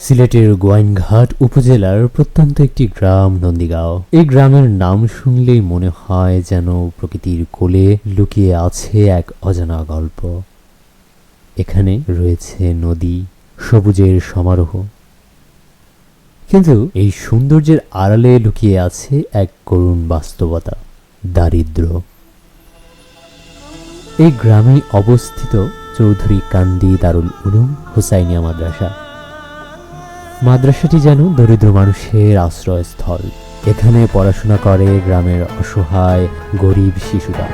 সিলেটের গোয়াইনঘাট উপজেলার প্রত্যন্ত একটি গ্রাম, নন্দীগাঁও। এই গ্রামের নাম শুনলেই মনে হয় যেন প্রকৃতির কোলে লুকিয়ে আছে এক অজানা গল্প। এখানে রয়েছে নদী, সবুজের সমারোহ। কিন্তু এই সৌন্দর্যের আড়ালে লুকিয়ে আছে এক করুণ বাস্তবতা দারিদ্র এই গ্রামে অবস্থিত চৌধুরী কান্দি দারুল উলুম হুসাইনিয়া মাদ্রাসা। মাদ্রাসাটি যেন দরিদ্র মানুষের আশ্রয়স্থল। এখানে পড়াশোনা করে গ্রামের অসহায়, গরিব শিশুরা।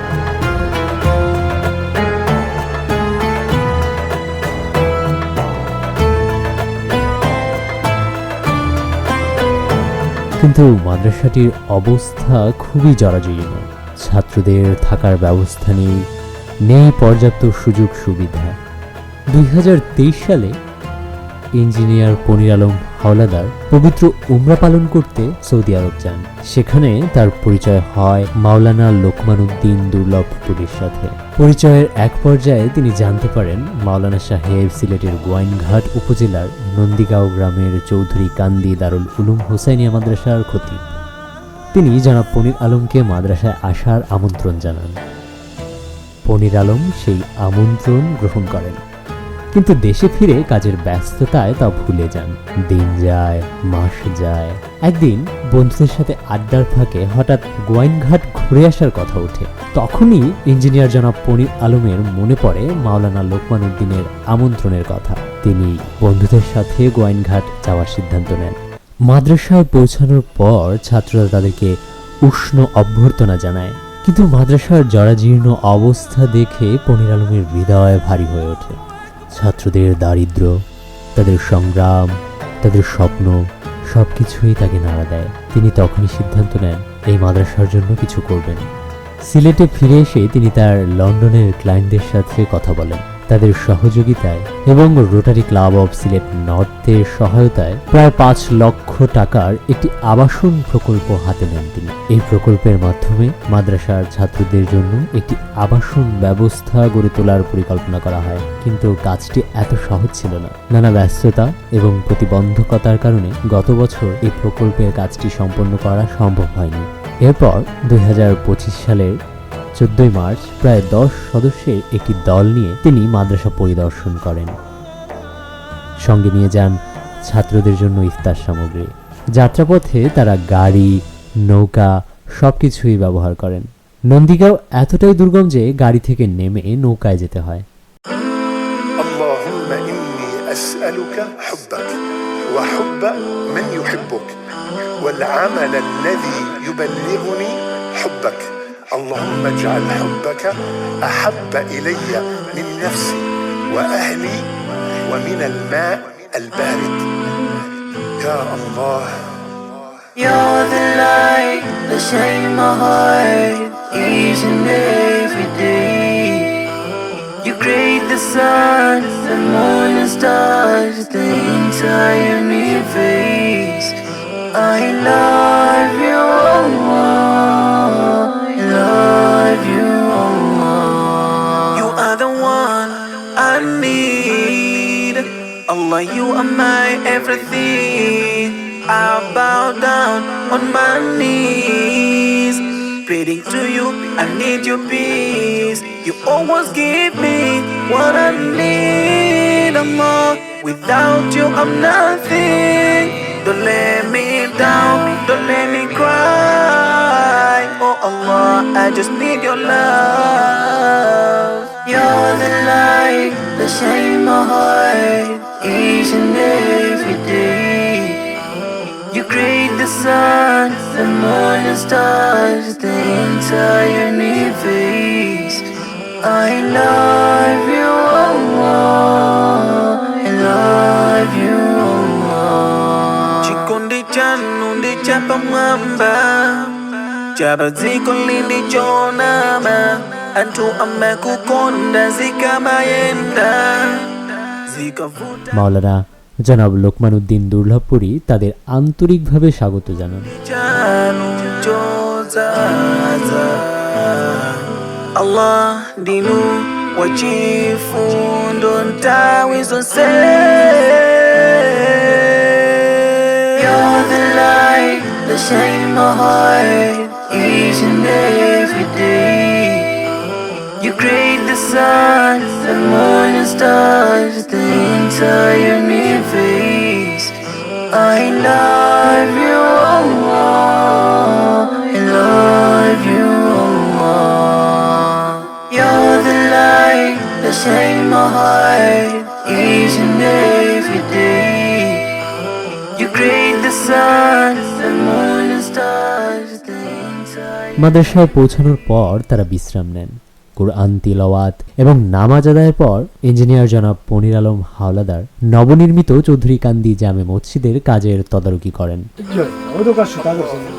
কিন্তু মাদ্রাসাটির অবস্থা খুবই জরাজীর্ণ। ছাত্রদের থাকার ব্যবস্থা নেই নেই পর্যাপ্ত সুযোগ সুবিধা দুই হাজার তেইশ সালে ইঞ্জিনিয়ার পনির আলম হাওলাদার পবিত্র উমরা পালন করতে সৌদি আরব যান। সেখানে তার পরিচয় হয় মাওলানা লোকমান উদ্দিন দুর্লভপুরীর সাথে। পরিচয়ের এক পর্যায়ে তিনি জানতে পারেন মাওলানা সাহেব সিলেটের গোয়াইনঘাট উপজেলার নন্দীগাঁও গ্রামের চৌধুরী কান্দি দারুল উলুম হোসাইনিয়া মাদ্রাসার ক্ষতি তিনি জনাব পনির আলমকে মাদ্রাসায় আসার আমন্ত্রণ জানান। পনির আলম সেই আমন্ত্রণ গ্রহণ করেন। কিন্তু দেশে ফিরে কাজের ব্যস্ততায় তা ভুলে যান। দিন যায়, মাস যায়। একদিন বন্ধুদের সাথে আড্ডার ফাঁকে হঠাৎ গোয়াইনঘাট ঘুরে আসার কথা ওঠে। তখনই ইঞ্জিনিয়ার জনাব পনির আলমের মনে পড়ে মাওলানা লোকমান উদ্দিনের আমন্ত্রণের কথা। তিনি বন্ধুদের সাথে গোয়াইনঘাট যাওয়ার সিদ্ধান্ত নেন। মাদ্রাসায় পৌঁছানোর পর ছাত্ররা তাদেরকে উষ্ণ অভ্যর্থনা জানায়। কিন্তু মাদ্রাসার জরাজীর্ণ অবস্থা দেখে পনির আলমের হৃদয় ভারী হয়ে ওঠে। ছাত্রদের দারিদ্র, তাদের সংগ্রাম, তাদের স্বপ্ন সব কিছুই তাকে নাড়া দেয়। তিনি তখনই সিদ্ধান্ত নেন, এই মাদ্রাসার জন্য কিছু করবেন। সিলেটে ফিরে এসে তিনি তার লন্ডনের ক্লায়েন্টদের সাথে কথা বলেন। তাদের সহযোগিতায় এবং রোটারি ক্লাব অফ সিলেট নর্থের সহায়তায় প্রায় পাঁচ লক্ষ টাকার একটি আবাসন প্রকল্প হাতে নেন তিনি। এই প্রকল্পের মাধ্যমে মাদ্রাসার ছাত্রদের জন্য একটি আবাসন ব্যবস্থা গড়ে তোলার পরিকল্পনা করা হয়। কিন্তু কাজটি এত সহজ ছিল না। নানা ব্যস্ততা এবং প্রতিবন্ধকতার কারণে গত বছর এই প্রকল্পের কাজটি সম্পন্ন করা সম্ভব হয়নি। এরপর দুই হাজার পঁচিশ সালের চোদ্দই মার্চ প্রায় দশ সদস্যের একটি দল নিয়ে তিনি মাদ্রাসা পরিদর্শন করেন সঙ্গে নিয়ে যান ছাত্রদের জন্য ইফতার সামগ্রী যাত্রাপথে তারা গাড়ি নৌকা সবকিছুই ব্যবহার করেন নন্দীগাঁও এতটাই দুর্গম যে গাড়ি থেকে নেমে নৌকায় যেতে হয় اللهم إني أسألك حبك وحب من يحبك والعمل الذي يبلغني حبك اللهم اجعل حبك أحب إلي من نفسي وأهلي ومن الماء البارد يا الله You're the light that shine my heart each and every day. You create the sun, the moon and stars, the entire universe. I love you, Allah, you are my everything. I bow down on my knees, pleading to you. I need your peace. You always give me what I need. I'm all without you, I'm nothing. Don't let me down, don't let me cry. Oh Allah, I just need your love. You're the light that shine my heart each and every day. You create the sun, the moon and stars, the entire universe. I love you, Allah. I love you, Allah. Chikundi chanu ndi chapa mwamba Chapa ziko lindichonama, Antu amekukonda zikamayenda মাওলানা জনাব লোকমান উদ্দিন দুর্লভপুরি তাদের আন্তরিকভাবে স্বাগত জানান। Sun, the moon and stars. Stars, the entire universe. I love you, Allah. I love you, Allah. You're the light that shine my heart each and every day. You create the sun, the moon and stars, the মাদ্রাসায় পৌঁছানোর পর তারা বিশ্রাম নেন কোরআন তিলাওয়াত এবং নামাজ আদায়ের পর ইঞ্জিনিয়ার জনাব পনির আলম হাওলাদার নবনির্মিত চৌধুরী কান্দি জামে মসজিদের কাজের তদারকি করেন।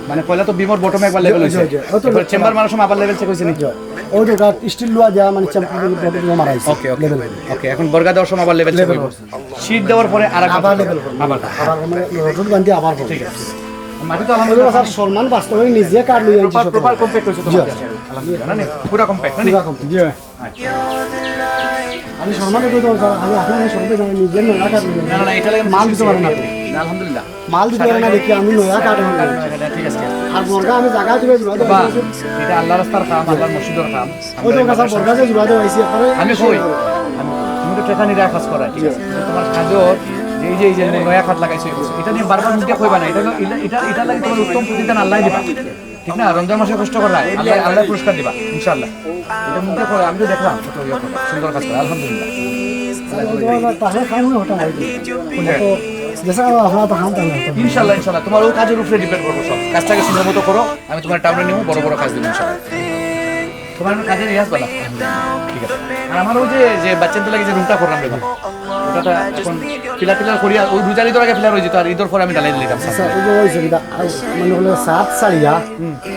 মানে পয়লা তো বিমর বটম একবার লেভেল হইছে জি, জি, ও তো- এবার চেম্বার মারার সময় আবার লেভেল চেক হইছে নাকি? ওই তো কাজ স্টিল লোয়া মানে চ্যাম্পিয়ন মারাইছে ওকে ওকে ওকে এখন বর্গা দেওয়ার সময় আবার লেভেল চেক হইব। শীট দেওয়ার পরে আর আবার level আবার আবার। রোড আবার ঠিক মাটি তো আলহামদুলিল্লাহ স্যার সলমান বাস্তবে নিজে কার আনছি প্রপার প্রপার কমপ্লিট হইছে তো আলহামদুলিল্লাহ না নি? কমপ্লিট না নি? জি আমি সলমানকে কই দরকার আমি আপনার সলমানকে জানি নিজে নয়া কার না না না এটা লাগে মাল দিতে পারেন না। আলহামদুলিল্লাহ। মাল দিতে পারেন না দেখি আমি নয়া কার ঠিক আছে আর বর্গা আমি জায়গা দিবে জুড়া দেব এটা আল্লাহ রাস্তার কাম আল্লাহর মসজিদের কাম ওই তো কাছে বর্গা জুড়া দেব আইছি আমি কই? তুমি তো টেকা নিয়ে কাজ করাই ঠিক আছে। তোমার কাজর যে এই যে এই যে নয়া খাত লাগাইছো। এটা নিয়ে বারবার মুখে কইবা না। এটা এটা এটা লাগে তোমার উত্তম প্রতিদান আল্লাহ দিবা। ঠিক না? রমজান মাসে কষ্ট করা আল্লাহ আল্লাহ পুরস্কার দিবা ইনশাআল্লাহ। এটা মুখে করে আমি তো দেখলাম ইয়ে সুন্দর কাজ করে আলহামদুলিল্লাহ। তাহলে ইনশাআল্লাহ ইনশাআল্লাহ। তোমার ওই কাজের উপরে ডিপেন্ড করব সব। কাজটাকে সুন্দর মতো করো আমি তোমার টাউনে নিব বড় বড় কাজ দেবো ইনশাআল্লাহ। তোমার কাজের রিয়াজ বলা ঠিক আছে। আর আমার ওই যে যে বাচ্চাদের লাগে যে রুমটা করলাম রে ওটাটা এখন পিলার পিলার করিয়া ওই রোজার ঈদের আগে পিলার হয়ে যেত আর ঈদের পরে আমি ডালাই দিলাম। আচ্ছা মানে হলো সাত সারিয়া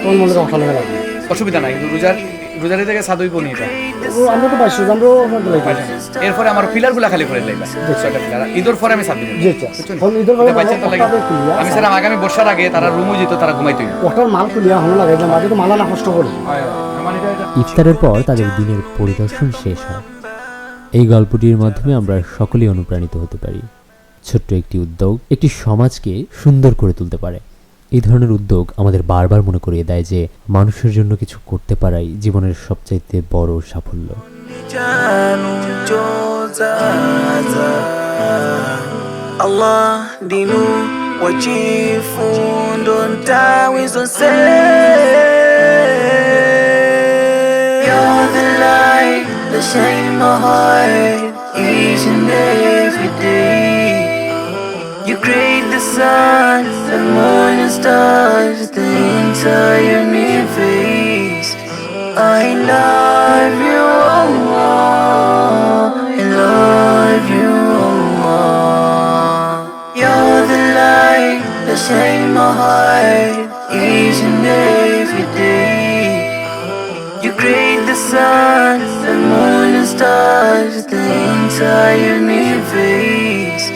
তোমার মনে অসুবিধা নাই কিন্তু রোজার রোজার থেকে সাদই পনি এটা আমরা তো পাইছি লাগবে এরপরে আমার পিলারগুলা খালি করে লাইবা ছয়টা পিলার। ঈদের পরে আমি দিন। জি আচ্ছা। ঈদের পরে তো লাগে। আমি স্যার আগামী বর্ষার আগে তারা রুমও যেত তারা ঘুমাইতো। ওটার মাল খুলিয়া লাগাইলাম তো মালা না কষ্ট করি। আমার এটা ইফতারের পর তাদের দিনের পরিদর্শন শেষ হয়। এই গল্পটির মাধ্যমে আমরা সকলেই অনুপ্রাণিত হতে পারি। ছোট্ট একটি উদ্যোগ একটি সমাজকে সুন্দর করে তুলতে পারে। এই ধরনের উদ্যোগ আমাদের বারবার মনে করিয়ে দেয় যে মানুষের জন্য কিছু করতে পারাই জীবনের সবচাইতে বড় সাফল্য The shame of my heart each and every day. Sun, the moon and stars, the entire universe I love you, Allah. I love you, Allah. You're the light that shine my heart each and every day. You create the sun, the moon and stars, the entire universe.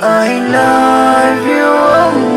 I love you.